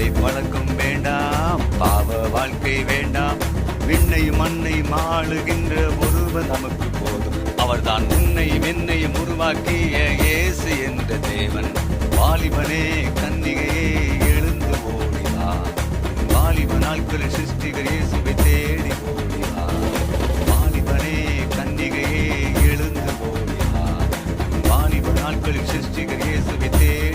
போதை பழக்கம் வேண்டாம் பாவ வாழ்க்கை வேண்டாம். விண்ணை மண்ணை மாளுகின்ற ஒருவர் நமக்கு போதும். அவர்தான் உன்னை மென்னையும் உருவாக்கிய இயேசு என்ற தேவன். வாலிபனே கன்னிகையே எழுந்து ஓடினா வாலிப நாட்களில் சிருஷ்டிகர் இயேசுவை தேடி ஓடினா வாலிபனே கன்னிகையே எழுந்து ஓடினா வாலிப நாட்களில் சிருஷ்டிகர் இயேசுவை தேடி